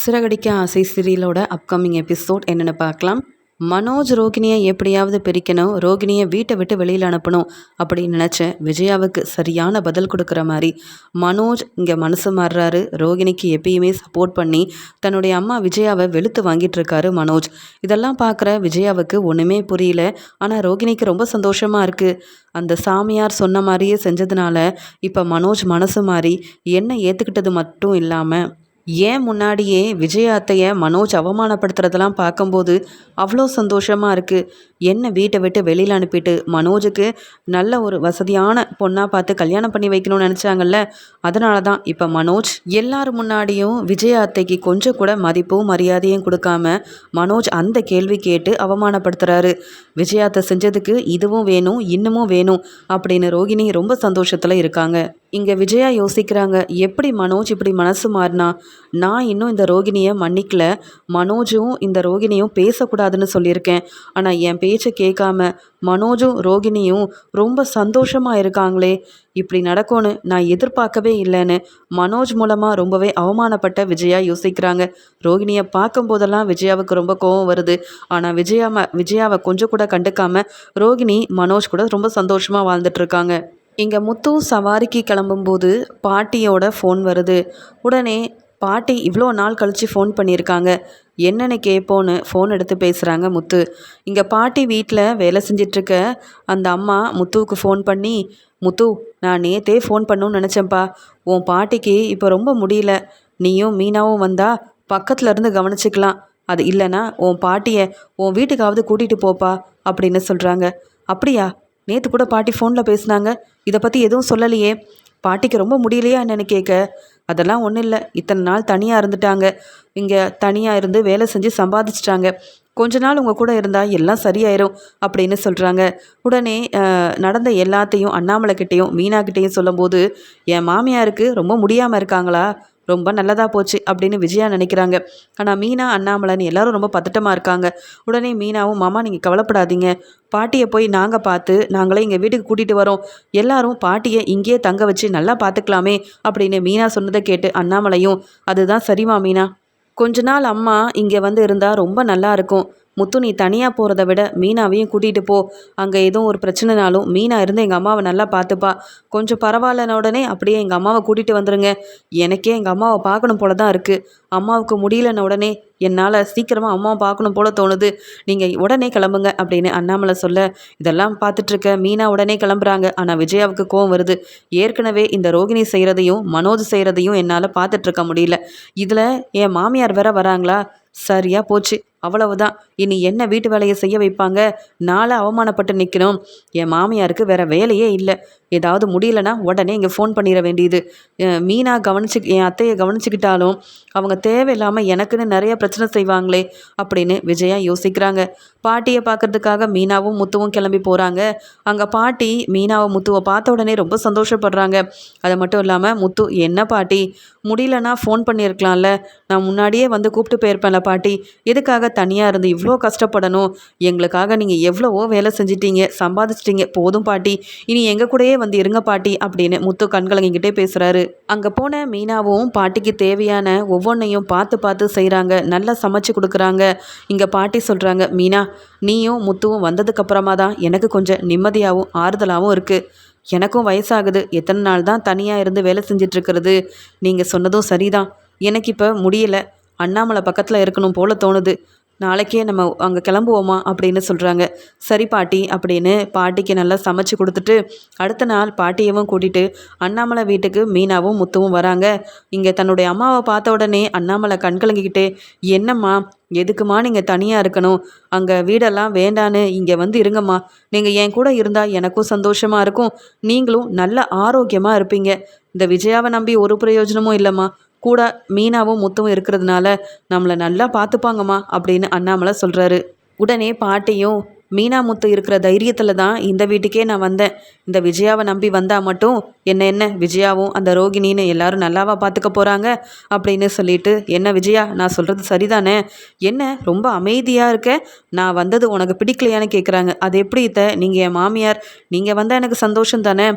சிறகடிக்க ஆசை சீரியலோட upcoming episode என்னென்னு பார்க்கலாம். மனோஜ் ரோகிணியை எப்படியாவது பிரிக்கணும் ரோகிணியை வீட்டை விட்டு வெளியில் அனுப்பணும் அப்படின்னு நினச்ச விஜயாவுக்கு சரியான பதில் கொடுக்குற மாதிரி மனோஜ் இங்கே மனசு மாறுறாரு. ரோகிணிக்கு எப்பயுமே சப்போர்ட் பண்ணி தன்னுடைய அம்மா விஜயாவை வெளுத்து வாங்கிட்டு இருக்காரு மனோஜ். இதெல்லாம் பார்க்குற விஜயாவுக்கு ஒன்றுமே புரியல. ஆனால் ரோகிணிக்கு ரொம்ப சந்தோஷமாக இருக்குது அந்த சாமியார் சொன்ன மாதிரியே செஞ்சதுனால இப்போ மனோஜ் மனசு மாறி என்ன ஏற்றுக்கிட்டது மட்டும் இல்லாமல் ஏன் முன்னாடியே விஜய் அத்தையை மனோஜ் அவமானப்படுத்துறதெல்லாம் பார்க்கும்போது அவ்வளோ சந்தோஷமாக இருக்குது என்ன வீட்டை விட்டு வெளியில் அனுப்பிட்டு மனோஜுக்கு நல்ல ஒரு வசதியான பொண்ணாக பார்த்து கல்யாணம் பண்ணி வைக்கணும்னு நினச்சாங்கல்ல? அதனால தான் இப்போ மனோஜ் எல்லார் முன்னாடியும் விஜய் அத்தைக்கு கொஞ்சம் கூட மதிப்பும் மரியாதையும் கொடுக்காம மனோஜ் அந்த கேள்வி கேட்டு அவமானப்படுத்துகிறாரு விஜயாத்தை செஞ்சதுக்கு இதுவும் வேணும் இன்னமும் வேணும் அப்படின்னு ரோகிணி ரொம்ப சந்தோஷத்தில் இருக்காங்க. இங்கே விஜயா யோசிக்கிறாங்க எப்படி மனோஜ் இப்படி மனசு மாறினா? நான் இன்னும் இந்த ரோகிணியை மன்னிக்கல. மனோஜும் இந்த ரோகிணியும் பேசக்கூடாதுன்னு சொல்லியிருக்கேன். ஆனால் என் பேச்சை கேட்காம மனோஜும் ரோகிணியும் ரொம்ப சந்தோஷமாக இருக்காங்களே. இப்படி நடக்கும்னு நான் எதிர்பார்க்கவே இல்லைன்னு மனோஜ் மூலமாக ரொம்பவே அவமானப்பட்ட விஜயா யோசிக்கிறாங்க. ரோகிணியை பார்க்கும்போதெல்லாம் விஜயாவுக்கு ரொம்ப கோவம் வருது. ஆனால் விஜயா விஜயாவை கொஞ்சம் கூட கண்டுக்காம ரோகிணி மனோஜ் கூட ரொம்ப சந்தோஷமாக வாழ்ந்துட்டுருக்காங்க. இங்கே முத்து சவாரிக்கு கிளம்பும்போது பாட்டியோட ஃபோன் வருது. உடனே பாட்டி இவ்வளோ நாள் கழித்து ஃபோன் பண்ணியிருக்காங்க. என்னென்னு கேட்போன்னு ஃபோன் எடுத்து பேசுகிறாங்க முத்து. இங்கே பாட்டி வீட்டில் வேலை செஞ்சிட்ருக்க அந்த அம்மா முத்துவுக்கு ஃபோன் பண்ணி முத்து நான் நேத்தே ஃபோன் பண்ணணும்னு நினச்சேன்ப்பா. உன் பாட்டிக்கு இப்போ ரொம்ப முடியல. நீயும் மீனாவும் வந்தால் பக்கத்தில் இருந்து கவனிச்சிக்கலாம். அது இல்லைன்னா உன் பாட்டியை உன் வீட்டுக்காவது கூட்டிகிட்டு போப்பா அப்படின்னு சொல்கிறாங்க அப்படியா? நேற்று கூட பாட்டி ஃபோனில் பேசினாங்க. இதை பற்றி எதுவும் சொல்லலையே. பாட்டிக்கு ரொம்ப முடியலையா என்னென்னு கேட்க அதெல்லாம் ஒன்றும் இல்லை. இத்தனை நாள் தனியாக இருந்துட்டாங்க. இங்கே தனியாக இருந்து வேலை செஞ்சு சம்பாதிச்சிட்டாங்க. கொஞ்ச நாள் உங்கள் கூட இருந்தால் எல்லாம் சரியாயிரும் அப்படின்னு சொல்கிறாங்க உடனே நடந்த எல்லாத்தையும் அண்ணாமலைக்கிட்டேயும் மீனாக்கிட்டேயும் சொல்லும்போது என் மாமியாருக்கு ரொம்ப முடியாமல் இருக்காங்களா? ரொம்ப நல்லதாக போச்சு அப்படின்னு விஜயா நினைக்கிறாங்க. ஆனால் மீனா அண்ணாமலைன்னு எல்லாரும் ரொம்ப பதட்டமாக இருக்காங்க. உடனே மீனாவும் மாமா நீங்கள் கவலைப்படாதீங்க. பாட்டியை போய் நாங்கள் பார்த்து நாங்களே எங்கள் வீட்டுக்கு கூட்டிகிட்டு வரோம். எல்லாரும் பாட்டியை இங்கேயே தங்க வச்சு நல்லா பார்த்துக்கலாமே அப்படின்னு மீனா சொன்னதை கேட்டு அண்ணாமலையும் அதுதான் சரிமா மீனா. கொஞ்ச நாள் அம்மா இங்கே வந்து இருந்தால் ரொம்ப நல்லா இருக்கும். முத்து நீ தனியாக போகிறத விட மீனாவையும் கூட்டிகிட்டு போ. அங்கே எதுவும் ஒரு பிரச்சனைனாலும் மீனா இருந்து எங்கள் அம்மாவை நல்லா பார்த்துப்பா. கொஞ்சம் பரவாயில்லன உடனே அப்படியே எங்கள் அம்மாவை கூட்டிகிட்டு வந்துடுங்க எனக்கே எங்கள் அம்மாவை பார்க்கணும் போல தான் இருக்குது அம்மாவுக்கு முடியலன உடனே என்னால் சீக்கிரமாக அம்மாவை பார்க்கணும் போல தோணுது. நீங்கள் உடனே கிளம்புங்க அப்படின்னு அண்ணாமலை சொல்ல இதெல்லாம் பார்த்துட்ருக்க மீனா உடனே கிளம்புறாங்க. ஆனால் விஜயாவுக்கு கோவம் வருது. ஏற்கனவே இந்த ரோகிணி செய்கிறதையும் மனோஜ் செய்கிறதையும் என்னால் பார்த்துட்ருக்க முடியல. இதில் என் மாமியார் வேற வராங்களா? சரியாக போச்சு. அவ்வளவுதான். இனி என்ன வீட்டு வேலையை செய்ய வைப்பாங்க? நாளை அவமானப்பட்டு நிற்கணும் என் மாமியாருக்கு வேற வேலையே இல்லை. ஏதாவது முடியலன்னா உடனே இங்கே ஃபோன் பண்ணிட வேண்டியது. மீனா கவனிச்சு என் அத்தையை கவனிச்சுக்கிட்டாலும் அவங்க தேவையில்லாமல் எனக்குன்னு நிறைய பிரச்சனை செய்வாங்களே அப்படின்னு விஜயா யோசிக்கிறாங்க. பாட்டியை பார்க்கறதுக்காக மீனாவும் முத்துவும் கிளம்பி போகிறாங்க அங்கே பாட்டி மீனாவை முத்துவை பார்த்த உடனே ரொம்ப சந்தோஷப்படுறாங்க. அது மட்டும் இல்லாமல் முத்து என்ன பாட்டி? முடியலன்னா ஃபோன் பண்ணியிருக்கலாம்ல. நான் முன்னாடியே வந்து கூப்பிட்டு போயிருப்பேன்ல பாட்டி. எதுக்காக தனியாக இருந்து இவ்வளோ கஷ்டப்படணும்? எங்களுக்காக நீங்கள் எவ்வளவோ வேலை செஞ்சிட்டீங்க. சம்பாதிச்சிட்டீங்க. போதும் பாட்டி. இனி எங்கள் கூடயே வந்து இருங்க பாட்டி அப்படின்னு முத்து கண்கலங்கிக்கிட்டே பேசுகிறாரு அங்கே போன மீனாவும் பாட்டிக்கு தேவையான ஒவ்வொன்றையும் பார்த்து பார்த்து செய்கிறாங்க நல்லா சமைச்சு கொடுக்குறாங்க. இங்கே பாட்டி சொல்கிறாங்க மீனா நீயும் முத்துவும் வந்ததுக்கப்புறமா தான் எனக்கு கொஞ்சம் நிம்மதியாகவும் ஆறுதலாகவும் இருக்குது எனக்கும் வயசாகுது. எத்தனை நாள் தான் தனியாக இருந்து வேலை செஞ்சிட்ருக்கிறது? நீங்கள் சொன்னதும் சரிதான். எனக்கு இப்போ முடியல. அண்ணாமலை பக்கத்தில் இருக்கணும் போல தோணுது. நாளைக்கே நம்ம அங்கே கிளம்புவோமா அப்படின்னு சொல்கிறாங்க சரி பாட்டி அப்படின்னு பாட்டிக்கு நல்லா சமைச்சு கொடுத்துட்டு அடுத்த நாள் பாட்டியவும் கூட்டிகிட்டு அண்ணாமலை வீட்டுக்கு மீனாவும் முத்துவும் வராங்க. இங்கே தன்னுடைய அம்மாவை பார்த்த உடனே அண்ணாமலை கண்கலங்கிக்கிட்டு என்னம்மா எதுக்குமா நீங்கள் தனியாக இருக்கணும்? அங்கே வீடெல்லாம் வேண்டான்னு இங்கே வந்து இருங்கம்மா. நீங்கள் என் கூட இருந்தால் எனக்கும் சந்தோஷமாக இருக்கும். நீங்களும் நல்ல ஆரோக்கியமாக இருப்பீங்க. இந்த விஜயாவை நம்பி ஒரு பிரயோஜனமும் இல்லைம்மா. கூட மீனாவும் முத்துவும் இருக்கிறதுனால நம்மளை நல்லா பார்த்துப்பாங்கம்மா அப்படின்னு அண்ணாமலை சொல்கிறாரு உடனே பாட்டியும் மீனாமுத்து இருக்கிற தைரியத்தில் தான் இந்த வீட்டுக்கே நான் வந்தேன். இந்த விஜயாவை நம்பி வந்தால் மட்டும் என்ன என்ன விஜயாவும் அந்த ரோகிணின்னு எல்லாரும் நல்லாவா பார்த்துக்க போகிறாங்க அப்படின்னு சொல்லிட்டு என்ன விஜயா நான் சொல்கிறது சரிதானே? என்ன ரொம்ப அமைதியாக இருக்க? நான் வந்தது உனக்கு பிடிக்கலையான்னு கேட்குறாங்க அது எப்படி இத்த? நீங்கள் என் மாமியார். நீங்கள் வந்தால் எனக்கு சந்தோஷம் தானே?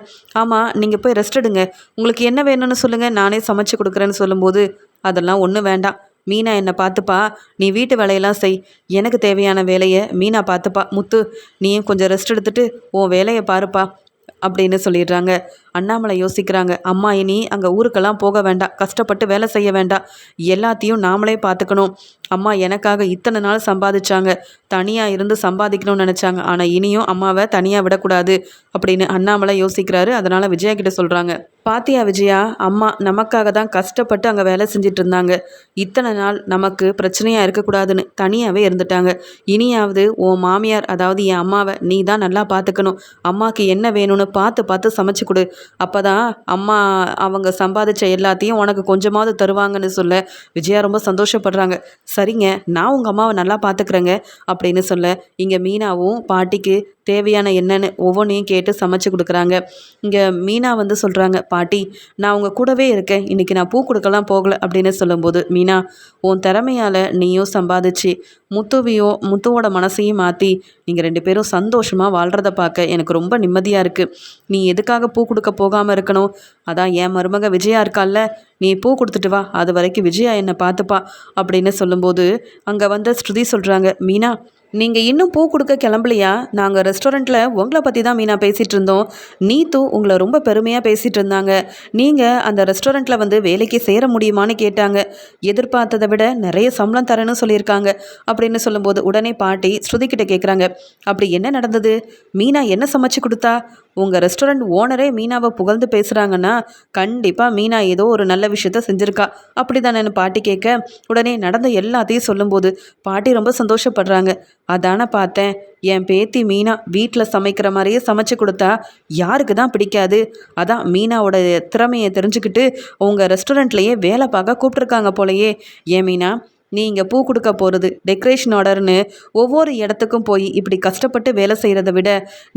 ஆமாம் நீங்கள் போய் ரெஸ்ட் எடுங்க. உங்களுக்கு என்ன வேணும்னு சொல்லுங்கள் நானே சமைச்சு கொடுக்குறேன்னு சொல்லும்போது அதெல்லாம் ஒன்றும் வேண்டாம். மீனா என்னை பார்த்துப்பா. நீ வீட்டு வேலையெல்லாம் செய். எனக்கு தேவையான வேலையை மீனா பார்த்துப்பா. முத்து நீயும் கொஞ்சம் ரெஸ்ட் எடுத்துட்டு உன் வேலையை பாருப்பா அப்படின்னு சொல்லிடுறாங்க. அண்ணாமலை யோசிக்கிறாங்க அம்மா இனி அங்கே ஊருக்கெல்லாம் போக வேண்டாம் கஷ்டப்பட்டு வேலை செய்ய வேண்டாம். எல்லாத்தையும் நாமளே பார்த்துக்கணும். அம்மா எனக்காக இத்தனை நாள் சம்பாதிச்சாங்க. தனியாக இருந்து சம்பாதிக்கணும்னு நினச்சாங்க. ஆனால் இனியும் அம்மாவை தனியாக விடக்கூடாது அப்படின்னு அண்ணாமலை யோசிக்கிறாரு. அதனால் விஜயா கிட்ட சொல்கிறாங்க பாத்தியா விஜயா அம்மா நமக்காக தான் கஷ்டப்பட்டு அங்கே வேலை செஞ்சிட்டு இருந்தாங்க. இத்தனை நாள் நமக்கு பிரச்சனையாக இருக்கக்கூடாதுன்னு தனியாகவே இருந்துட்டாங்க. இனியாவது உன் மாமியார் அதாவது என் அம்மாவை நீ தான் நல்லா பார்த்துக்கணும். அம்மாவுக்கு என்ன வேணும்னு பார்த்து பார்த்து சமைச்சு கொடு. அப்போ தான் அம்மா அவங்க சம்பாதிச்ச எல்லாத்தையும் உனக்கு கொஞ்சமாவது தருவாங்கன்னு சொல்ல விஜயா ரொம்ப சந்தோஷப்படுறாங்க. சரிங்க நான் உங்கள் அம்மாவை நல்லா பார்த்துக்குறேங்க அப்படின்னு சொல்ல இங்கே மீனாவும் பாட்டிக்கு தேவையான என்னென்னு ஒவ்வொன்றையும் கேட்டு சமைச்சு கொடுக்குறாங்க. இங்கே மீனா வந்து சொல்கிறாங்க பாட்டி நான் உங்கள் கூடவே இருக்கேன். இன்றைக்கி நான் பூ கொடுக்கலாம் போகலை அப்படின்னு சொல்லும்போது மீனா உன் திறமையால் நீயும் சம்பாதிச்சு முத்துவையும் முத்துவோட மனசையும் மாற்றி நீங்கள் ரெண்டு பேரும் சந்தோஷமாக வாழ்கிறத பார்க்க எனக்கு ரொம்ப நிம்மதியாக இருக்குது நீ எதுக்காக பூ கொடுக்க போகாமல் இருக்கணும்? அதான் என் மருமக விஜயா இருக்கால்ல நீ பூ கொடுத்துட்டு வா. அது வரைக்கும் விஜயா என்னை பார்த்துப்பா அப்படின்னு சொல்லும்போது அங்கே வந்த ஸ்ருதி சொல்கிறாங்க மீனா நீங்கள் இன்னும் பூ கொடுக்க கிளம்பலையா? நாங்கள் ரெஸ்டாரண்ட்டில் உங்களை பற்றி தான் மீனா பேசிகிட்டு இருந்தோம். நீத்து உங்களை ரொம்ப பெருமையாக பேசிகிட்டு இருந்தாங்க. நீங்கள் அந்த ரெஸ்டாரண்ட்டில் வந்து வேலைக்கு சேர முடியுமான்னு கேட்டாங்க. எதிர்பார்த்ததை விட நிறைய சம்பளம் தரேன்னு சொல்லியிருக்காங்க. அப்படின்னு சொல்லும்போது உடனே பாட்டி ஸ்ருதிக்கிட்ட கேட்குறாங்க அப்படி என்ன நடந்தது? மீனா என்ன சமைச்சு கொடுத்தா? உங்கள் ரெஸ்டாரண்ட் ஓனரே மீனாவை புகழ்ந்து பேசுகிறாங்கன்னா கண்டிப்பாக மீனா ஏதோ ஒரு நல்ல விஷயத்த செஞ்சுருக்கா. அப்படி தானேன்னு பாட்டி கேட்க. உடனே நடந்த எல்லாத்தையும் சொல்லும்போது பாட்டி ரொம்ப சந்தோஷப்படுறாங்க. அதானே பார்த்தேன். என் பேத்தி மீனா வீட்டில் சமைக்கிற மாதிரியே சமைச்சு கொடுத்தா யாருக்கு தான் பிடிக்காது? அதான் மீனாவோட திறமையை தெரிஞ்சுக்கிட்டு உங்கள் ரெஸ்டாரண்ட்லேயே வேலை பார்க்க கூப்பிட்ருக்காங்க போலையே. ஏன் மீனா? நீ இங்கே பூ கொடுக்க போகிறது டெக்கரேஷன் ஆர்டர்னு ஒவ்வொரு இடத்துக்கும் போய் இப்படி கஷ்டப்பட்டு வேலை செய்கிறத விட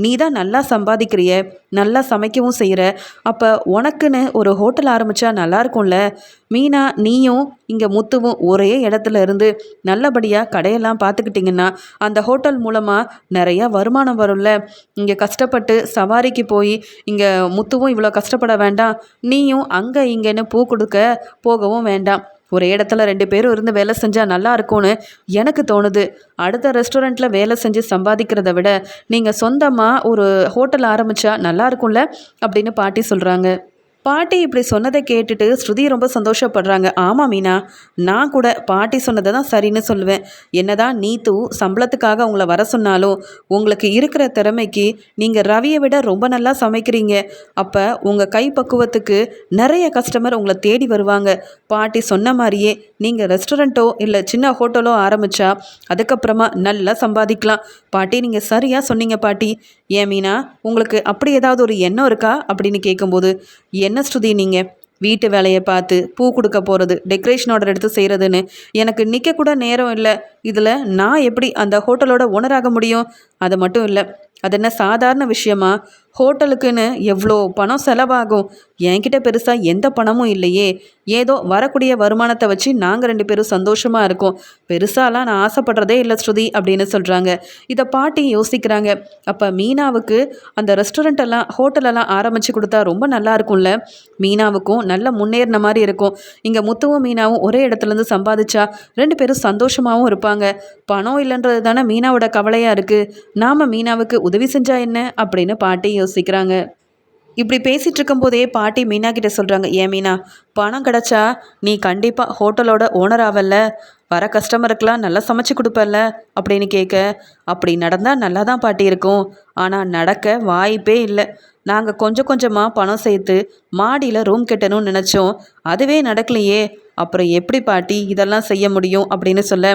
நீ தான் நல்லா சம்பாதிக்கிறிய நல்லா சமைக்கவும் செய்கிற அப்போ உனக்குன்னு ஒரு ஹோட்டல் ஆரம்பித்தா நல்லா இருக்கும்ல. மீனா நீயும் இங்கே முத்துவும் ஒரே இடத்துல இருந்து நல்லபடியாக கடையெல்லாம் பார்த்துக்கிட்டிங்கன்னா அந்த ஹோட்டல் மூலமாக நிறையா வருமானம் வரும்ல. இங்கே கஷ்டப்பட்டு சவாரிக்கு போய் இங்கே முத்துவும் இவ்வளோ கஷ்டப்பட வேண்டாம் நீயும் அங்கே இங்கேன்னு பூ கொடுக்க போகவும் வேண்டாம். ஒரு இடத்துல ரெண்டு பேரும் இருந்து வேலை செஞ்சால் நல்லா இருக்கும்னு எனக்கு தோணுது. அடுத்த ரெஸ்டாரண்ட்டில் வேலை செஞ்சு சம்பாதிக்கிறத விட நீங்கள் சொந்தமாக ஒரு ஹோட்டல் ஆரம்பித்தா நல்லா இருக்கும்ல? அப்படின்னு பாட்டி சொல்கிறாங்க பாட்டி இப்படி சொன்னதை கேட்டுட்டு ஸ்ருதி ரொம்ப சந்தோஷப்படுறாங்க. ஆமாம் மீனா நான் கூட பாட்டி சொன்னதை தான் சரின்னு சொல்லுவேன். என்னதான் நீத்து சம்பளத்துக்காக உங்களை வர சொன்னாலும் உங்களுக்கு இருக்கிற திறமைக்கு நீங்கள் ரவியை விட ரொம்ப நல்லா சமைக்கிறீங்க. அப்போ உங்கள் கை பக்குவத்துக்கு நிறைய கஸ்டமர் உங்களை தேடி வருவாங்க. பாட்டி சொன்ன மாதிரியே நீங்கள் ரெஸ்டாரண்ட்டோ இல்லை சின்ன ஹோட்டலோ ஆரம்பித்தா அதுக்கப்புறமா நல்லா சம்பாதிக்கலாம். பாட்டி நீங்கள் சரியாக சொன்னீங்க பாட்டி. ஏன் மீனா உங்களுக்கு அப்படி ஏதாவது ஒரு எண்ணம் இருக்கா? அப்படின்னு கேட்கும்போது என்ன ஸ்ருதி நீங்கள் வீட்டு வேலையை பார்த்து பூ கொடுக்க போகிறது டெக்கரேஷன் ஆர்டர் எடுத்து செய்கிறதுன்னு எனக்கு நிற்க கூட நேரம் இல்லை. இதில் நான் எப்படி அந்த ஹோட்டலோட ஓனராக முடியும்? அது மட்டும் இல்லை அது என்ன சாதாரண விஷயமா? ஹோட்டலுக்குன்னு எவ்வளோ பணம் செலவாகும்? என்கிட்ட பெருசாக எந்த பணமும் இல்லையே. ஏதோ வரக்கூடிய வருமானத்தை வச்சு நாங்கள் ரெண்டு பேரும் சந்தோஷமாக இருக்கோம். பெருசாலாம் நான் ஆசைப்படுறதே இல்லை ஸ்ருதி அப்படின்னு சொல்கிறாங்க இதை பாட்டி யோசிக்கிறாங்க. அப்போ மீனாவுக்கு அந்த ரெஸ்டாரண்ட்டெல்லாம் ஹோட்டலெல்லாம் ஆரம்பித்து கொடுத்தா ரொம்ப நல்லா இருக்கும்ல? மீனாவுக்கும் நல்ல முன்னேறின மாதிரி இருக்கும். இங்கே முத்துவும் மீனாவும் ஒரே இடத்துலேருந்து சம்பாதிச்சா ரெண்டு பேரும் சந்தோஷமாகவும் இருப்பாங்க. பணம் இல்லைன்றது தானே மீனாவோட கவலையாக இருக்குது நாம் மீனாவுக்கு உதவி செஞ்சால் என்ன? அப்படின்னு பாட்டி யோசிக்கிறாங்க. இப்படி பேசிகிட்டு இருக்கும்போதே பாட்டி மீனா கிட்ட சொல்கிறாங்க ஏன் மீனா பணம் கிடச்சா நீ கண்டிப்பாக ஹோட்டலோட ஓனர் ஆவல்ல வர கஸ்டமருக்கெலாம் நல்லா சமைச்சு கொடுப்பல்ல அப்படின்னு கேட்க அப்படி நடந்தால் நல்லா தான் பாட்டி இருக்கும் ஆனால் நடக்க வாய்ப்பே இல்லை. நாங்கள் கொஞ்சம் கொஞ்சமாக பணம் சேர்த்து மாடியில் ரூம் கட்டணும்னு நினச்சோம். அதுவே நடக்கலையே. அப்புறம் எப்படி பாட்டி இதெல்லாம் செய்ய முடியும் அப்படின்னு சொல்ல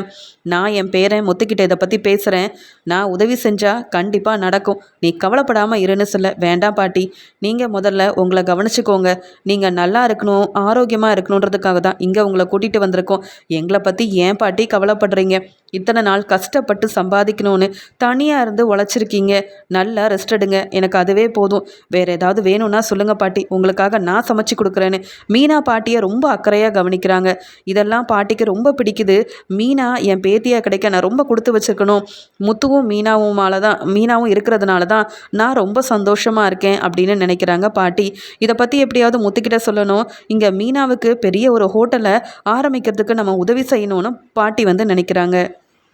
நான் என் பேரன் முத்துக்கிட்ட இதை பற்றி பேசுகிறேன் நான் உதவி செஞ்சால் கண்டிப்பாக நடக்கும். நீ கவலைப்படாமல் இருன்னு சொல்ல வேண்டாம் பாட்டி. நீங்கள் முதல்ல உங்களை கவனிச்சுக்கோங்க. நீங்கள் நல்லா இருக்கணும் ஆரோக்கியமாக இருக்கணுன்றதுக்காக தான் இங்கே உங்களை கூட்டிகிட்டு வந்திருக்கோம். எங்களை பற்றி ஏன் பாட்டி கவலைப்படுறீங்க? இத்தனை நாள் கஷ்டப்பட்டு சம்பாதிக்கணும்னு தனியாக இருந்து உழைச்சிருக்கீங்க. நல்லா ரெஸ்ட் எடுங்க. எனக்கு அதுவே போதும். வேறு ஏதாவது வேணும்னா சொல்லுங்கள் பாட்டி. உங்களுக்கு உங்களுக்காக நான் சமைச்சு கொடுக்குறேன்னு. மீனா பாட்டியை ரொம்ப அக்கறையாக கவனிக்கிறாங்க. இதெல்லாம் பாட்டிக்கு ரொம்ப பிடிக்குது. மீனா என் பேத்தியாக கிடைக்க நான் ரொம்ப கொடுத்து வச்சிருக்கணும். முத்துவும் மீனாவுமால தான் மீனாவும் இருக்கிறதுனால தான் நான் ரொம்ப சந்தோஷமாக இருக்கேன் அப்படின்னு நினைக்கிறாங்க பாட்டி. இதை பற்றி எப்படியாவது முத்துக்கிட்ட சொல்லணும். இங்கே மீனாவுக்கு பெரிய ஒரு ஹோட்டலை ஆரம்பிக்கிறதுக்கு நம்ம உதவி செய்யணும்னு பாட்டி வந்து நினைக்கிறாங்க.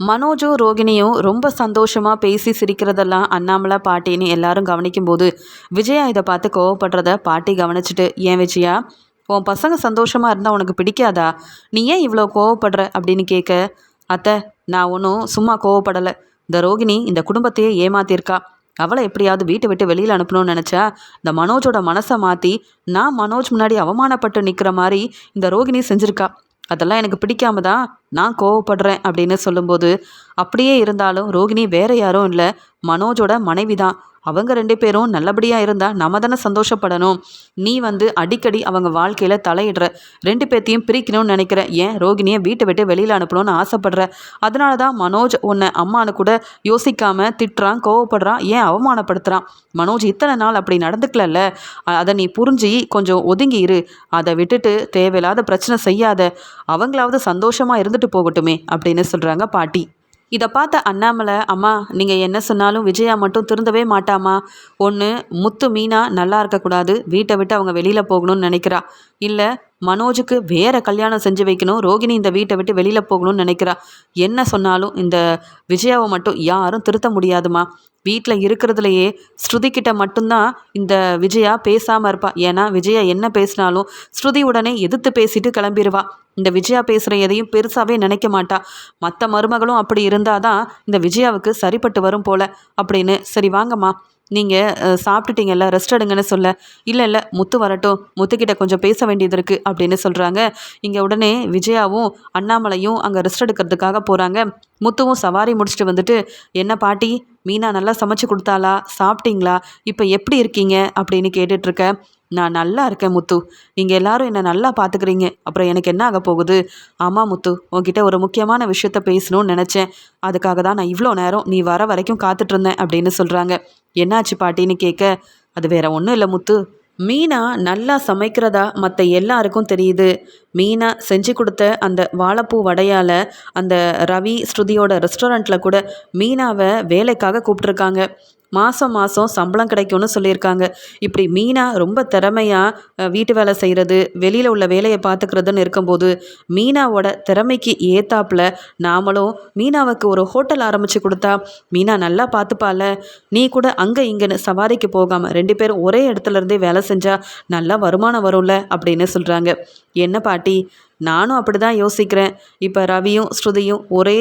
மனோஜும் ரோகிணியும் ரொம்ப சந்தோஷமாக பேசி சிரிக்கிறதெல்லாம் அண்ணாமலை பாட்டின்னு எல்லாரும் கவனிக்கும்போது விஜயா இதை பார்த்து கோவப்படுறத பாட்டி கவனிச்சிட்டு ஏன் விஜயா உன் பசங்க சந்தோஷமாக இருந்தால் உனக்கு பிடிக்காதா? நீ ஏன் இவ்வளோ கோவப்படுற? அப்படின்னு கேட்க அத்தை நான் ஒன்றும் சும்மா கோவப்படலை. இந்த ரோகிணி இந்த குடும்பத்தையே ஏமாத்திருக்கா அவளை எப்படியாவது வீட்டை விட்டு வெளியில் அனுப்பணும்னு நினச்சா இந்த மனோஜோட மனசை மாற்றி நான் மனோஜ் முன்னாடி அவமானப்பட்டு நிற்கிற மாதிரி இந்த ரோகிணி செஞ்சுருக்கா. அதெல்லாம் எனக்கு பிடிக்காம தான் நான் கோவப்படுறேன் அப்படின்னு சொல்லும்போது அப்படியே இருந்தாலும் ரோகிணி வேற யாரும் இல்லை மனோஜோட மனைவி தான் அவங்க ரெண்டு பேரும் நல்லபடியாக இருந்தால் நம்ம தானே சந்தோஷப்படணும். நீ வந்து அடிக்கடி அவங்க வாழ்க்கையில் தலையிடுற. ரெண்டு பேர்த்தையும் பிரிக்கணும்னு நினைக்கிற. ஏன் ரோகிணியை வீட்டை விட்டு வெளியில் அனுப்பணும்னு ஆசைப்படுற? அதனால தான் மனோஜ் உன்னை அம்மானு கூட யோசிக்காமல் திட்டுறான் கோவப்படுறான் ஏன் அவமானப்படுத்துகிறான் மனோஜ் இத்தனை நாள் அப்படி நடந்துக்கலல்ல? அதை நீ புரிஞ்சு கொஞ்சம் ஒதுங்கி இரு. அதை விட்டுட்டு தேவையில்லாத பிரச்சனை செய்யாத. அவங்களாவது சந்தோஷமாக இருந்துட்டு போகட்டுமே அப்படின்னு சொல்கிறாங்க பாட்டி. இதை பார்த்த அண்ணாமலை அம்மா நீங்கள் என்ன சொன்னாலும் விஜயா மட்டும் திருந்தவே மாட்டாமா ஒன்று முத்து மீனா நல்லா இருக்கக்கூடாது. வீட்டை விட்டு அவங்க வெளியில் போகணும்னு நினைக்கிறா. இல்லை மனோஜுக்கு வேற கல்யாணம் செஞ்சு வைக்கணும். ரோகிணி இந்த வீட்டை விட்டு வெளியில் போகணும்னு நினைக்கிறா. என்ன சொன்னாலும் இந்த விஜயாவை மட்டும் யாரும் திருத்த முடியாதுமா வீட்டில் இருக்கிறதுலையே ஸ்ருதிக்கிட்ட மட்டும்தான் இந்த விஜயா பேசாமல் இருப்பா. ஏன்னா விஜயா என்ன பேசினாலும் ஸ்ருதி உடனே எதிர்த்து பேசிட்டு கிளம்பிடுவா இந்த விஜயா பேசுகிற எதையும் பெருசாகவே நினைக்க மாட்டா. மற்ற மருமகளும் அப்படி இருந்தால் தான் இந்த விஜயாவுக்கு சரிப்பட்டு வரும் போல. அப்படின்னு சரி வாங்கம்மா. நீங்கள் சாப்பிட்டுட்டீங்கல்ல ரெஸ்ட் எடுங்கன்னு சொல்ல இல்லை இல்லை முத்து வரட்டும் முத்துக்கிட்ட கொஞ்சம் பேச வேண்டியது இருக்குது அப்படின்னு சொல்கிறாங்க இங்கே உடனே விஜயாவும் அண்ணாமலையும் அங்கே ரெஸ்ட் எடுக்கிறதுக்காக போகிறாங்க முத்துவும் சவாரி முடிச்சுட்டு வந்துட்டு என்ன பாட்டி மீனா நல்லா சமைச்சு கொடுத்தாளா? சாப்பிட்டீங்களா? இப்போ எப்படி இருக்கீங்க? அப்படின்னு கேட்டுட்ருக்க நான் நல்லா இருக்கேன் முத்து. நீங்கள் எல்லாரும் என்னை நல்லா பார்த்துக்கிறீங்க அப்புறம் எனக்கு என்ன ஆக போகுது? ஆமாம் முத்து. உன்கிட்ட ஒரு முக்கியமான விஷயத்த பேசணும்னு நினச்சேன். அதுக்காக தான் நான் இவ்வளோ நேரம் நீ வர வரைக்கும் காத்துட்ருந்தேன் அப்படின்னு சொல்கிறாங்க என்னாச்சு பாட்டின்னு கேட்க அது வேற ஒன்றும் இல்லை முத்து. மீனா நல்லா சமைக்கிறதா மற்ற எல்லாருக்கும் தெரியுது. மீனா செஞ்சு கொடுத்த அந்த வாழைப்பூ வடையால் அந்த ரவி ஸ்ருதியோட ரெஸ்டாரண்ட்டில் கூட மீனாவை வேலைக்காக கூப்பிட்ருக்காங்க மாதம் மாதம் சம்பளம் கிடைக்கும்னு சொல்லியிருக்காங்க. இப்படி மீனா ரொம்ப திறமையாக வீட்டு வேலை செய்கிறது வெளியில் உள்ள வேலையை பார்த்துக்கிறதுன்னு இருக்கும்போது மீனாவோட திறமைக்கு ஏத்தாப்பில் நாமளும் மீனாவுக்கு ஒரு ஹோட்டல் ஆரம்பித்து கொடுத்தா மீனா நல்லா பார்த்துப்பால நீ கூட அங்கே இங்கேன்னு சவாரிக்கு போகாமல் ரெண்டு பேரும் ஒரே இடத்துல இருந்தே வேலை செஞ்சால் நல்லா வருமானம் வரும்ல? அப்படின்னு சொல்கிறாங்க என்ன பாட்டி? நானும் அப்படி தான் யோசிக்கிறேன். இப்போ ரவியும் ஸ்ருதியும் ஒரே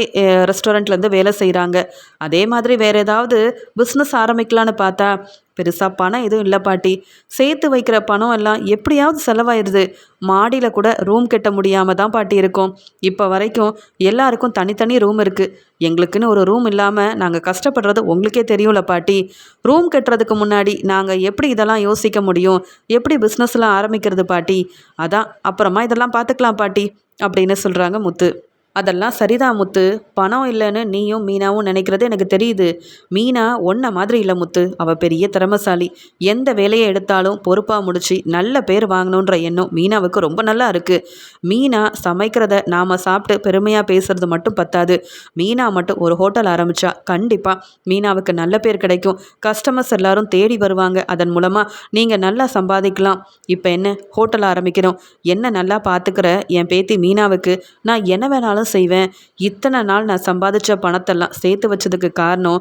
ரெஸ்டாரண்ட்லேருந்து வேலை செய்கிறாங்க அதே மாதிரி வேறு ஏதாவது பிஸ்னஸ் ஆரம்பிக்கலான்னு பார்த்தா பெருசாக பணம் எதுவும் இல்லை பாட்டி. சேர்த்து வைக்கிற பணம் எல்லாம் எப்படியாவது செலவாயிடுது மாடியில் கூட ரூம் கட்ட முடியாமல் தான் பாட்டி இருக்கோம். இப்போ வரைக்கும் எல்லாருக்கும் தனித்தனி ரூம் இருக்குது எங்களுக்குன்னு ஒரு ரூம் இல்லாமல் நாங்கள் கஷ்டப்படுறது உங்களுக்கே தெரியும்ல பாட்டி. ரூம் கட்டுறதுக்கு முன்னாடி நாங்கள் எப்படி இதெல்லாம் யோசிக்க முடியும்? எப்படி பிஸ்னஸ்லாம் ஆரம்பிக்கிறது பாட்டி? அதான் அப்புறமா இதெல்லாம் பார்த்துக்கலாம் பாட்டி அப்படின்னு சொல்கிறாங்க முத்து. அதெல்லாம் சரிதான் முத்து. பணம் இல்லைன்னு நீயும் மீனாவும் நினைக்கிறது எனக்கு தெரியுது. மீனா ஒன்றை மாதிரி இல்லை முத்து. அவள் பெரிய திறமசாலி. எந்த வேலையை எடுத்தாலும் பொறுப்பாக முடிச்சு நல்ல பேர் வாங்கணுன்ற எண்ணம் மீனாவுக்கு ரொம்ப நல்லா இருக்குது மீனா சமைக்கிறத நாம் சாப்பிட்டு பெருமையாக பேசுறது மட்டும் பத்தாது. மீனா மட்டும் ஒரு ஹோட்டல் ஆரம்பித்தா கண்டிப்பாக மீனாவுக்கு நல்ல பேர் கிடைக்கும். கஸ்டமர்ஸ் எல்லாரும் தேடி வருவாங்க. அதன் மூலமாக நீங்கள் நல்லா சம்பாதிக்கலாம். இப்போ என்ன? ஹோட்டல் ஆரம்பிக்கிறோம். என்ன நல்லா பார்த்துக்கிற என் பேத்தி மீனாவுக்கு. நான் என்ன வேணாலும் வேணாலும் செய்வேன். இத்தனை நாள் நான் சம்பாதிச்ச பணத்தெல்லாம் சேர்த்து வச்சதுக்கு காரணம்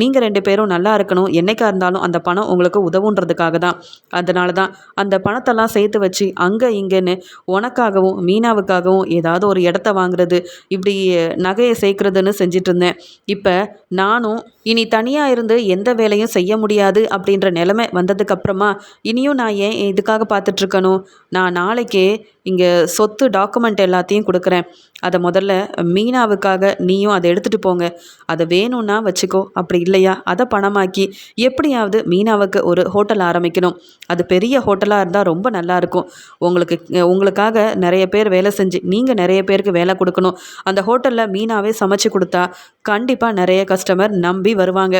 நீங்கள் ரெண்டு பேரும் நல்லா இருக்கணும். என்னைக்கா இருந்தாலும் அந்த பணம் உங்களுக்கு உதவுன்றதுக்காக தான் அதனால தான் அந்த பணத்தெல்லாம் சேர்த்து வச்சு அங்கே இங்கேன்னு உனக்காகவும் மீனாவுக்காகவும் ஏதாவது ஒரு இடத்த வாங்குறது இப்படி நகையை சேர்க்குறதுன்னு செஞ்சிட்டு இருந்தேன் இப்போ நானும் இனி தனியாக இருந்து எந்த வேலையும் செய்ய முடியாது அப்படின்ற நிலைமை வந்ததுக்கப்புறமா இனியும் நான் ஏன் இதுக்காக பார்த்துட்ருக்கணும் நான் நாளைக்கே இங்கே சொத்து டாக்குமெண்ட் எல்லாத்தையும் கொடுக்குறேன். அதை முதல்ல மீனாவுக்காக நீயும் அதை எடுத்துகிட்டு போங்க. அதை வேணும்னா வச்சுக்கோ. அப்படி அப்படி இல்லையா? அதை பணமாக்கி எப்படியாவது மீனாவுக்கு ஒரு ஹோட்டல் ஆரம்பிக்கணும். அது பெரிய ஹோட்டலாக இருந்தால் ரொம்ப நல்லாயிருக்கும் உங்களுக்கு உங்களுக்காக நிறைய பேர் வேலை செஞ்சு நீங்கள் நிறைய பேருக்கு வேலை கொடுக்கணும். அந்த ஹோட்டலில் மீனாவே சமைச்சு கொடுத்தா கண்டிப்பாக நிறைய கஸ்டமர் நம்பி வருவாங்க.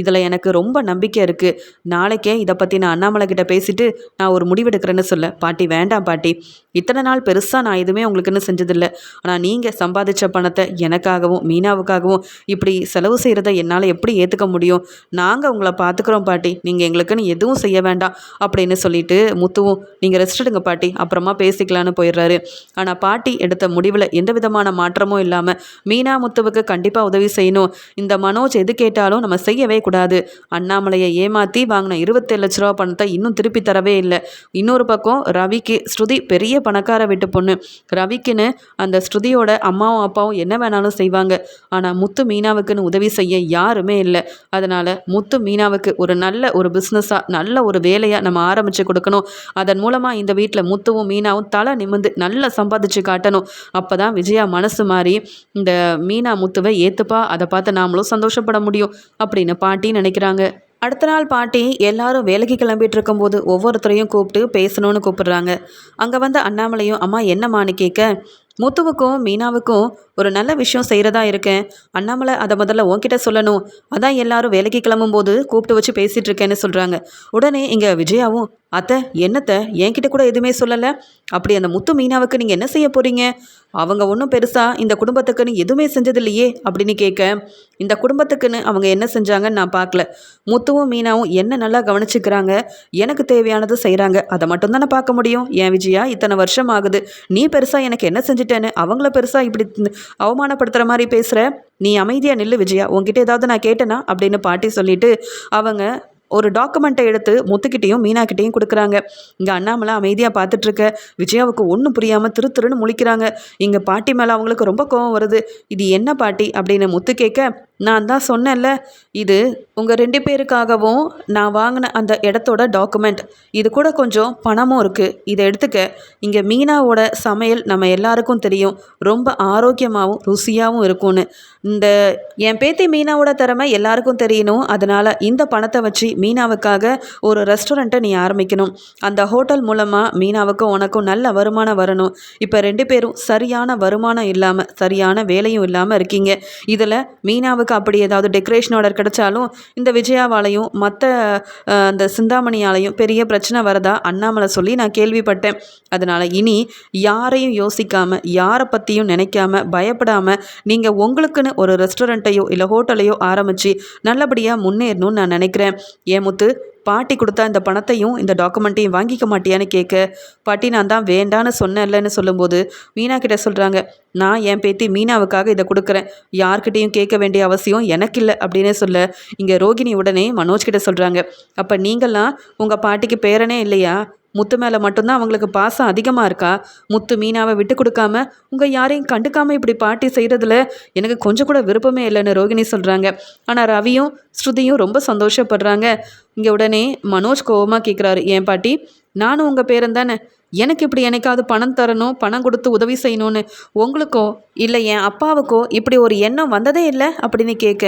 இதில் எனக்கு ரொம்ப நம்பிக்கை இருக்குது நாளைக்கே இதை பற்றி நான் அண்ணாமலை கிட்ட பேசிட்டு நான் ஒரு முடிவெடுக்கிறேன்னு சொல்ல. பாட்டி வேண்டாம் பாட்டி. இத்தனை நாள் பெருசாக நான் எதுவுமே உங்களுக்குன்னு செஞ்சதில்லை. ஆனால் நீங்கள் சம்பாதிச்ச பணத்தை எனக்காகவும் மீனாவுக்காகவும் இப்படி செலவு செய்கிறத என்னால் எப்படி ஏற்றுக்க முடியும்? நாங்கள் உங்களை பார்த்துக்குறோம் பாட்டி. நீங்கள் எங்களுக்குன்னு எதுவும் செய்ய வேண்டாம் அப்படின்னு சொல்லிட்டு முத்துவும் நீங்கள் ரெஸ்ட் எடுங்க பாட்டி. அப்புறமா பேசிக்கலான்னு போயிடுறாரு. ஆனால் பாட்டி எடுத்த முடிவில் எந்த விதமான மாற்றமும் இல்லாமல் மீனா முத்துவுக்கு கண்டிப்பாக உதவி செய்யணும். இந்த மனோஜ் எது கேட்டாலும் நம்ம செய்யவே கூடாது. அண்ணாமலையை ஏமாற்றி வாங்கின இருபத்தேழு லட்ச ரூபா பணத்தை இன்னும் திருப்பி தரவே இல்லை. இன்னொரு பக்கம் ரவிக்கு ஸ்ருதி பெரிய பணக்கார வீட்டு பொண்ணு. ரவிக்குன்னு அந்த ஸ்ருதியோட அம்மாவும் அப்பாவும் என்ன வேணாலும் செய்வாங்க. ஆனால் முத்து மீனாவுக்குன்னு உதவி செய்ய யாருமே இல்லை. அதனால் முத்து மீனாவுக்கு ஒரு நல்ல ஒரு பிஸ்னஸாக நல்ல ஒரு வேலையாக நம்ம ஆரம்பித்து கொடுக்கணும். அதன் மூலமாக இந்த வீட்டில் முத்துவும் மீனாவும் தலை நிமிந்து நல்லா சம்பாதிச்சு காட்டணும். அப்போ தான் விஜயா மனசு மாறி இந்த மீனா முத்துவை ஏற்றுப்பா அதை பார்த்து நாமளும் சந்தோஷப்பட முடியும் அப்படின்னு பாட்டி நினைக்கிறாங்க. அடுத்த நாள் பாட்டி எல்லாரும் வேலைக்கு கிளம்பிட்டு இருக்கும்போது ஒவ்வொருத்தரையும் கூப்பிட்டு பேசணும்னு கூப்பிடுறாங்க. அங்கே வந்து அண்ணாமலையும் அம்மா என்னம்மான்னு கேட்க முத்துவுக்கும் மீனாவுக்கும் ஒரு நல்ல விஷயம் செய்கிறதா இருக்கேன். அண்ணாமலை அதை முதல்ல உன்கிட்ட சொல்லணும். அதான் எல்லாரும் வேலைக்கு கிளம்பும்போது கூப்பிட்டு வச்சு பேசிகிட்டு இருக்கேன்னு சொல்கிறாங்க உடனே இங்கே விஜயாவும் அத்தை என்னத்தை? என்கிட்ட கூட எதுவுமே சொல்லலை. அப்படி அந்த முத்து மீனாவுக்கு நீங்கள் என்ன செய்ய போகிறீங்க அவங்க ஒன்றும் பெருசாக இந்த குடும்பத்துக்குன்னு எதுவுமே செஞ்சதில்லையே அப்படின்னு கேட்க இந்த குடும்பத்துக்குன்னு அவங்க என்ன செஞ்சாங்கன்னு நான் பார்க்கல. முத்துவும் மீனாவும் என்ன நல்லா கவனிச்சுக்கிறாங்க எனக்கு தேவையானது செய்கிறாங்க அதை மட்டும்தானே பார்க்க முடியும். என் விஜயா இத்தனை வருஷம் ஆகுது. நீ பெருசாக எனக்கு என்ன செஞ்சுட்டேன்னு அவங்கள பெருசாக இப்படி அவமானப்படுத்துகிற மாதிரி பேசுகிற நீ அமைதியாக நில்லு விஜயா. உங்ககிட்ட ஏதாவது நான் கேட்டேனா? அப்படின்னு பாட்டி சொல்லிட்டு அவங்க ஒரு டாக்குமெண்ட்டை எடுத்து முத்துக்கிட்டேயும் மீனாக்கிட்டேயும் கொடுக்குறாங்க. இங்கே அண்ணாமலை அமைதியாக பார்த்துட்ருக்க. விஜயாவுக்கு ஒன்றும் புரியாமல் திரு திருன்னு முழிக்கிறாங்க. இங்கே பாட்டி மேலே அவங்களுக்கு ரொம்ப கோவம் வருது. இது என்ன பாட்டி? அப்படின்னு முத்து கேட்க நான் தான் சொன்னேன்ல இது உங்கள் ரெண்டு பேருக்காகவும் நான் வாங்கின அந்த இடத்தோட டாக்குமெண்ட் இது கூட கொஞ்சம் பணமும் இருக்குது இதை எடுத்துக்க. இங்கே மீனாவோட சமையல் நம்ம எல்லாருக்கும் தெரியும். ரொம்ப ஆரோக்கியமாகவும் ருசியாகவும் இருக்கும்னு. இந்த என் பேத்தி மீனாவோட திறமை எல்லாருக்கும் தெரியணும். அதனால் இந்த பணத்தை வச்சு மீனாவுக்காக ஒரு ரெஸ்டாரண்ட்டை நீ ஆரம்பிக்கணும். அந்த ஹோட்டல் மூலமாக மீனாவுக்கும் உனக்கும் நல்ல வருமானம் வரணும். இப்போ ரெண்டு பேரும் சரியான வருமானம் இல்லாமல் சரியான வேலையும் இல்லாமல் இருக்கீங்க. இதில் மீனாவுக்கு அப்படி ஏதாவது டெக்கரேஷன் ஆர்டர் கிடைச்சாலும் இந்த விஜயாவாலையும் மற்ற அந்த சிந்தாமணியாலையும் பெரிய பிரச்சனை வரதா அண்ணாமலை சொல்லி நான் கேள்விப்பட்டேன். அதனால் இனி யாரையும் யோசிக்காமல் யாரை பற்றியும் நினைக்காம பயப்படாமல் நீங்கள் உங்களுக்குன்னு ஒரு ரெஸ்டாரண்ட்டையோ இல்லை ஹோட்டலையோ ஆரம்பித்து நல்லபடியாக முன்னேறணும்னு நான் நினைக்கிறேன். ஏன் முத்து? பாட்டி கொடுத்தா இந்த பணத்தையும் இந்த டாக்குமெண்ட்டையும் வாங்கிக்க மாட்டியான்னு கேட்க பாட்டி நான் தான் வேண்டான்னு சொன்னேன்லன்னு சொல்லும்போது மீனா கிட்ட சொல்கிறாங்க நான் என் பேத்தி மீனாவுக்காக இதை கொடுக்குறேன். யார்கிட்டையும் கேட்க வேண்டிய அவசியம் எனக்கு இல்லை அப்படின்னே சொல்ல இங்கே ரோகிணி உடனே மனோஜ் கிட்ட சொல்கிறாங்க அப்போ நீங்கள்லாம் உங்கள் பாட்டிக்கு பேரனே இல்லையா? முத்து மேலே மட்டும்தான் அவங்களுக்கு பாசம் அதிகமாக இருக்கா? முத்து மீனாவை விட்டு கொடுக்காம உங்கள் யாரையும் கண்டுக்காமல் இப்படி பாட்டி செய்கிறதுல எனக்கு கொஞ்சம் கூட விருப்பமே இல்லைன்னு ரோகிணி சொல்கிறாங்க ஆனால் ரவியும் ஸ்ருதியும் ரொம்ப சந்தோஷப்படுறாங்க. இங்கே உடனே மனோஜ் கோபமாக கேட்குறாரு ஏன் பாட்டி? நானும் உங்கள் பேரன் தானே? எனக்கு இப்படி எனக்காவது பணம் தரணும் பணம் கொடுத்து உதவி செய்யணும்னு உங்களுக்கோ இல்லை என் அப்பாவுக்கோ இப்படி ஒரு எண்ணம் வந்ததே இல்லை? அப்படின்னு கேட்க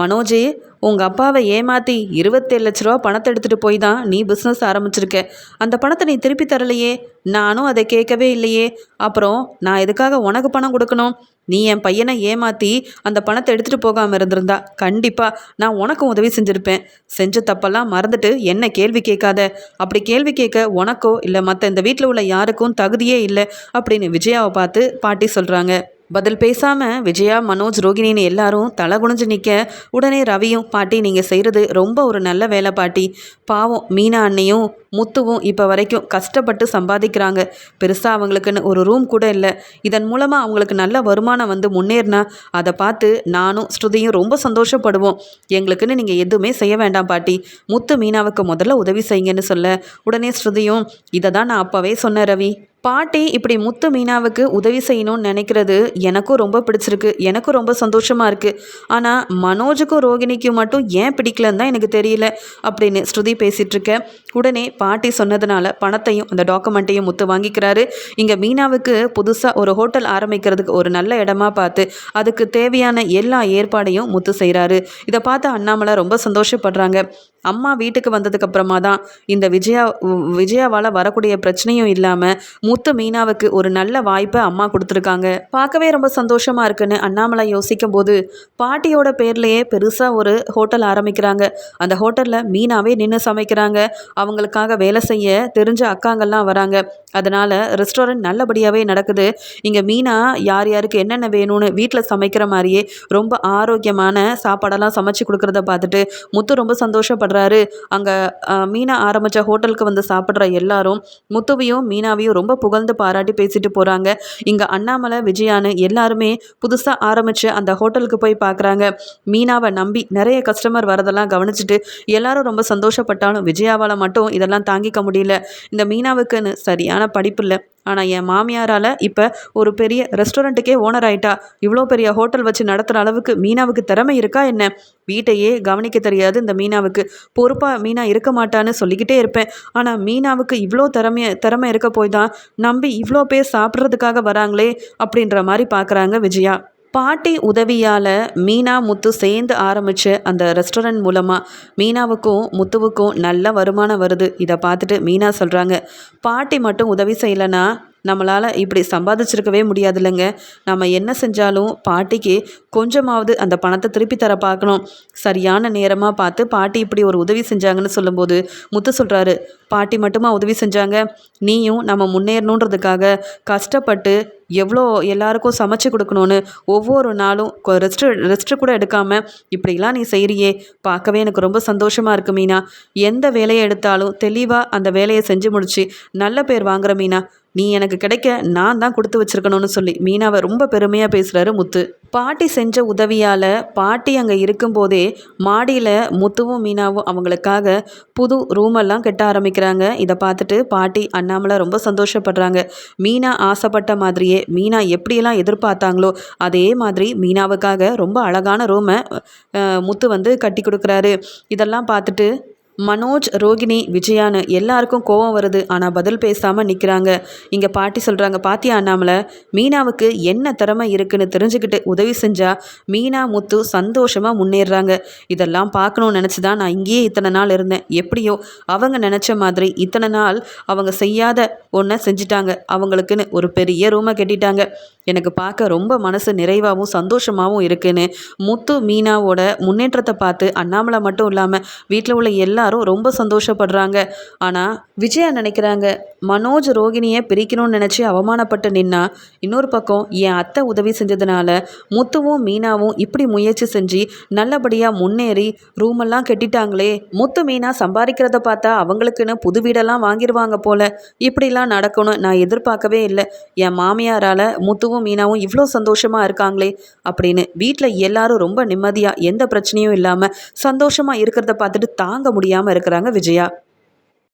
மனோஜே உங்கள் அப்பாவை ஏமாற்றி இருபத்தேழு லட்ச ரூபா பணத்தை எடுத்துகிட்டு போய் தான் நீ பிஸ்னஸ் ஆரம்பிச்சிருக்க. அந்த பணத்தை நீ திருப்பி தரலையே. நானும் அதை கேட்கவே இல்லையே. அப்புறம் நான் எதுக்காக உனக்கு பணம் கொடுக்கணும்? நீ என் பையனை ஏமாற்றி அந்த பணத்தை எடுத்துகிட்டு போகாமல் இருந்திருந்தா கண்டிப்பாக நான் உனக்கும் உதவி செஞ்சுருப்பேன். செஞ்ச தப்பெல்லாம் மறந்துட்டு என்ன கேள்வி கேட்காத? அப்படி கேள்வி கேட்க உனக்கோ இல்லை மற்ற இந்த வீட்டில் உள்ள யாருக்கும் தகுதியே இல்லை அப்படின்னு விஜயாவை பார்த்து பாட்டி சொல்கிறாங்க பதில் பேசாமல் விஜயா மனோஜ் ரோகிணின்னு எல்லாரும் தலை குனிஞ்சு நிற்க உடனே ரவியும் பாட்டி நீங்கள் செய்கிறது ரொம்ப ஒரு நல்ல வேலை பாட்டி. பாவம் மீனா அண்ணையும் முத்துவும் இப்போ வரைக்கும் கஷ்டப்பட்டு சம்பாதிக்கிறாங்க. பெருசாக அவங்களுக்குன்னு ஒரு ரூம் கூட இல்லை. இதன் மூலமாக அவங்களுக்கு நல்ல வருமானம் வந்து முன்னேறினா அதை பார்த்து நானும் ஸ்ருதியும் ரொம்ப சந்தோஷப்படுவோம். எங்களுக்குன்னு நீங்கள் எதுவுமே செய்ய வேண்டாம் பாட்டி. முத்து மீனாவுக்கு முதல்ல உதவி செய்யுங்கன்னு சொல்ல உடனே ஸ்ருதியும் இதை தான் நான் அப்போவே சொன்னேன் ரவி. பாட்டி இப்படி முத்து மீனாவுக்கு உதவி செய்யணும்னு நினைக்கிறது எனக்கும் ரொம்ப பிடிச்சிருக்கு எனக்கும் ரொம்ப சந்தோஷமாக இருக்குது ஆனால் மனோஜுக்கும் ரோகிணிக்கும் மட்டும் ஏன் பிடிக்கலன்னு தான் எனக்கு தெரியல அப்படின்னு ஸ்ருதி பேசிகிட்டு இருக்க. உடனே பாட்டி சொன்னதுனால பணத்தையும் அந்த டாக்குமெண்ட்டையும் முத்து வாங்கிக்கிறாரு. இங்கே மீனாவுக்கு புதுசாக ஒரு ஹோட்டல் ஆரம்பிக்கிறதுக்கு ஒரு நல்ல இடமா பார்த்து அதுக்கு தேவையான எல்லா ஏற்பாடையும் முத்து செய்கிறாரு இதை பார்த்து அண்ணாமலை ரொம்ப சந்தோஷப்படுறாங்க. அம்மா வீட்டுக்கு வந்ததுக்கு அப்புறமா தான் இந்த விஜயா விஜயாவால் வரக்கூடிய பிரச்சனையும் இல்லாமல் முத்து மீனாவுக்கு ஒரு நல்ல வாய்ப்பை அம்மா கொடுத்துருக்காங்க. பார்க்கவே ரொம்ப சந்தோஷமாக இருக்குன்னு அண்ணாமலை யோசிக்கும் போது பாட்டியோட பேர்லேயே பெருசாக ஒரு ஹோட்டல் ஆரம்பிக்கிறாங்க. அந்த ஹோட்டலில் மீனாவே நின்று சமைக்கிறாங்க. அவங்களுக்காக வேலை செய்ய தெரிஞ்ச அக்காங்கள்லாம் வராங்க. அதனால் ரெஸ்டாரண்ட் நல்லபடியாகவே நடக்குது. இங்கே மீனா யார் யாருக்கு என்னென்ன வேணும்னு வீட்டில் சமைக்கிற மாதிரியே ரொம்ப ஆரோக்கியமான சாப்பாடெல்லாம் சமைச்சு கொடுக்குறத பார்த்துட்டு முத்து ரொம்ப சந்தோஷப்படுறாரு அங்கே மீனா ஆரம்பித்த ஹோட்டலுக்கு வந்து சாப்பிட்ற எல்லாரும் முத்துவையும் மீனாவையும் ரொம்ப புகழ்ந்து பாராட்டி பேசிட்டு போகிறாங்க இங்கே அண்ணாமலை விஜயான்னு எல்லாருமே புதுசாக ஆரம்பித்து அந்த ஹோட்டலுக்கு போய் பார்க்குறாங்க மீனாவை நம்பி நிறைய கஸ்டமர் வரதெல்லாம் கவனிச்சுட்டு எல்லாரும் ரொம்ப சந்தோஷப்பட்டாலும் விஜயாவால் மட்டும் இதெல்லாம் தாங்கிக்க முடியல. இந்த மீனாவுக்குன்னு சரியான படிப்பு இல்லை. ஆனால் என் மாமியாரால் இப்போ ஒரு பெரிய ரெஸ்டாரண்ட்டுக்கே ஓனர் ஆயிட்டா. இவ்வளோ பெரிய ஹோட்டல் வச்சு நடத்துகிற அளவுக்கு மீனாவுக்கு திறமை இருக்கா என்ன? வீட்டையே கவனிக்க தெரியாது இந்த மீனாவுக்கு. பொறுப்பாக மீனா இருக்க மாட்டான்னு சொல்லிக்கிட்டே இருப்பேன். ஆனால் மீனாவுக்கு இவ்வளோ திறமைய திறமை இருக்க போய் தான் நம்பி இவ்வளோ பேர் சாப்பிட்றதுக்காக வராங்களே அப்படின்ற மாதிரி பார்க்குறாங்க விஜயா. பாட்டி உதவியால் மீனா முத்து சேர்ந்து ஆரம்பித்த அந்த ரெஸ்டாரண்ட் மூலமாக மீனாவுக்கும் முத்துவுக்கும் நல்ல வருமானம் வருது. இதை பார்த்துட்டு மீனா சொல்கிறாங்க பாட்டி மட்டும் உதவி செய்யலைன்னா நம்மளால் இப்படி சம்பாதிச்சிருக்கவே முடியாது இல்லைங்க நம்ம என்ன செஞ்சாலும் பாட்டிக்கு கொஞ்சமாவது அந்த பணத்தை திருப்பி தர பார்க்கணும். சரியான நேரமாக பார்த்து பாட்டி இப்படி ஒரு உதவி செஞ்சாங்கன்னு சொல்லும்போது முத்து சொல்கிறாரு பாட்டி மட்டுமா உதவி செஞ்சாங்க? நீயும் நம்ம முன்னேறணுன்றதுக்காக கஷ்டப்பட்டு எவ்வளோ எல்லாருக்கும் சமைச்சு கொடுக்கணும்னு ஒவ்வொரு நாளும் ரெஸ்ட்டு ரெஸ்ட்டு கூட எடுக்காமல் இப்படிலாம் நீ செய்கிறியே பார்க்கவே எனக்கு ரொம்ப சந்தோஷமாக இருக்குது மீனா. எந்த வேலையை எடுத்தாலும் தெளிவாக அந்த வேலையை செஞ்சு முடிச்சு நல்ல பேர் வாங்குற மீனா. நீ எனக்கு கிடைக்க நான் தான் கொடுத்து வச்சிருக்கணும்னு சொல்லி. மீனாவை ரொம்ப பெருமையாக பேசுகிறாரு முத்து. பாட்டி செஞ்ச உதவியால் பாட்டி அங்கே இருக்கும்போதே மாடியில் முத்துவும் மீனாவும் அவங்களுக்காக புது ரூமெல்லாம் கட்ட ஆரம்பிக்கிறாங்க. இதை பார்த்துட்டு பாட்டி அண்ணாமலை ரொம்ப சந்தோஷப்படுறாங்க. மீனா ஆசைப்பட்ட மாதிரியே மீனா எப்படியெல்லாம் எதிர்பார்த்தாங்களோ அதே மாதிரி மீனாவுக்காக ரொம்ப அழகான ரூமை முத்து வந்து கட்டி கொடுக்குறாரு. இதெல்லாம் பார்த்துட்டு மனோஜ் ரோகிணி விஜயான்னு எல்லாருக்கும் கோவம் வருது. ஆனால் பதில் பேசாமல் நிற்கிறாங்க இங்கே பாட்டி சொல்கிறாங்க பாத்தியா அண்ணாமலை மீனாவுக்கு என்ன திறமை இருக்குன்னு தெரிஞ்சுக்கிட்டு உதவி செஞ்சால் மீனா முத்து சந்தோஷமாக முன்னேறுறாங்க இதெல்லாம் பார்க்கணும்னு நினச்சி தான் நான் இங்கேயே இத்தனை நாள் இருந்தேன். எப்படியோ அவங்க நினச்ச மாதிரி இத்தனை நாள் அவங்க செய்யாத ஒன்றை செஞ்சிட்டாங்க. அவங்களுக்குன்னு ஒரு பெரிய ரூமை கட்டிட்டாங்க. எனக்கு பார்க்க ரொம்ப மனசு நிறைவாகவும் சந்தோஷமாகவும் இருக்குன்னு முத்து மீனாவோட முன்னேற்றத்தை பார்த்து அண்ணாமலை மட்டும் இல்லாமல் வீட்டில் உள்ள எல்லாரும் ரொம்ப சந்தோஷப்படுறாங்க. ஆனால் விஜயா நினைக்கிறாங்க மனோஜ் ரோகிணியை பிரிக்கணும்னு நினச்சி அவமானப்பட்டு நின்னா இன்னொரு பக்கம் என் அத்தை உதவி செஞ்சதுனால முத்துவும் மீனாவும் இப்படி முயற்சி செஞ்சு நல்லபடியாக முன்னேறி ரூமெல்லாம் கட்டிட்டாங்களே முத்து மீனா சம்பாதிக்கிறத பார்த்தா அவங்களுக்குன்னு புது வீடெல்லாம் வாங்கிடுவாங்க போல. இப்படிலாம் நடக்கணும் நான் எதிர்பார்க்கவே இல்லை. என் மாமியாரால் முத்து முத்துவும் மீனாவும் இவ்வளோ சந்தோஷமாக இருக்காங்களே அப்படின்னு வீட்டில் எல்லாரும் ரொம்ப நிம்மதியாக எந்த பிரச்சனையும் இல்லாமல் சந்தோஷமாக இருக்கிறத பார்த்துட்டு தாங்க முடியாமல் இருக்கிறாங்க விஜயா.